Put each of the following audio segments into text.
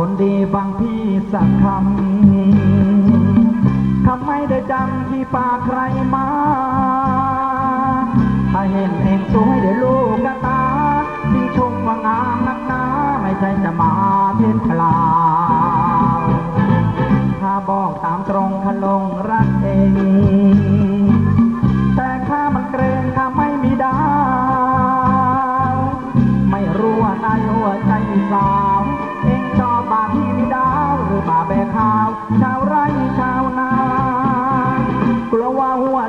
คนดีฟังพี่สักคำคำไม่ได้จำที่ปากใครมาถ้าเห็นเองสวยเดี๋ยวลูกกระตาที่ชมว่างามนักหนาไม่ใช่จะมาเพ่นเปล่าถ้าบอกตามตรงขลงรักเอง แต่ข้ามันเกรงข้าไม่มีดาว ไม่รู้ว่าในหัวใจสา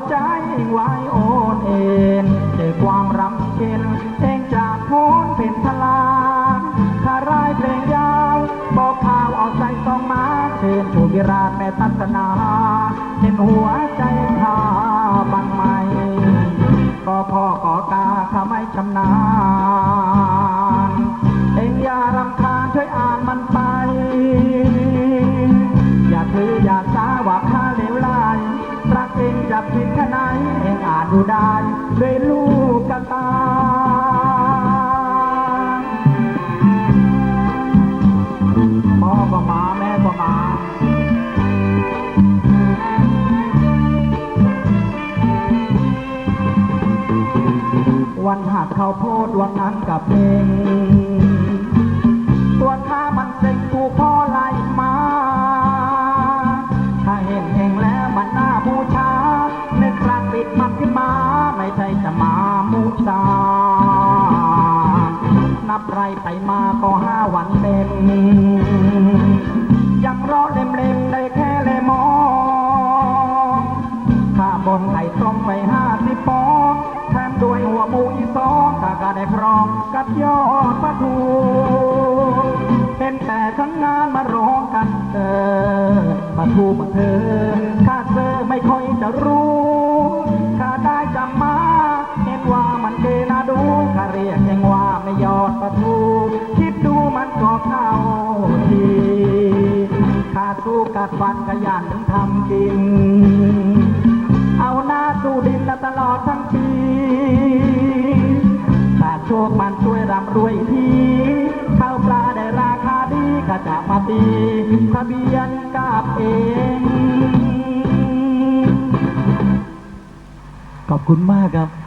ใจเองไว้โอนเอ็นเจอความรำเค็นเองจากพ้นเป็นทลาถ้ารายเพลงยาวบอกข่าวเอาใจสองมาเชิญชูวิราชแม่ตัศนาเห็นหัวใจพาบังไหมก็พ่อก่อกาข้าไม่ชำนาญ จะผิดแค่ไหนเองอานดูได้ด้วยลูกกระตาพ่อก็มาแม่ก็มาวันหักเขาโพดวันนั้นกับเอง ไม่ใช่จะมามูชานับไรไปมาก็ห้าวันเต็ม ยังรอเล็มๆได้แค่เลมองข้าบนไข่ต้มไปห้าสิบปอนด์แถมด้วยหัวหมูอีสองข้าก็ได้พร้อมกับยอดปลาทูเป็นแต่ทั้งงานมาร้องกันเออปลาทูมาเธอ รียกยังว่าไม่ยอดปลาทูคิดดูมันก็เข้าทีข้าสู้กัดฟันขยันทำกิน เอาหน้าสู้ดินและตลอดทั้งปีถ้าโชคมันช่วยร่ำรวยทีข้าวปลาได้ราคาดีก็จะมาตีทะเบียนกับเองขอบคุณมากครับ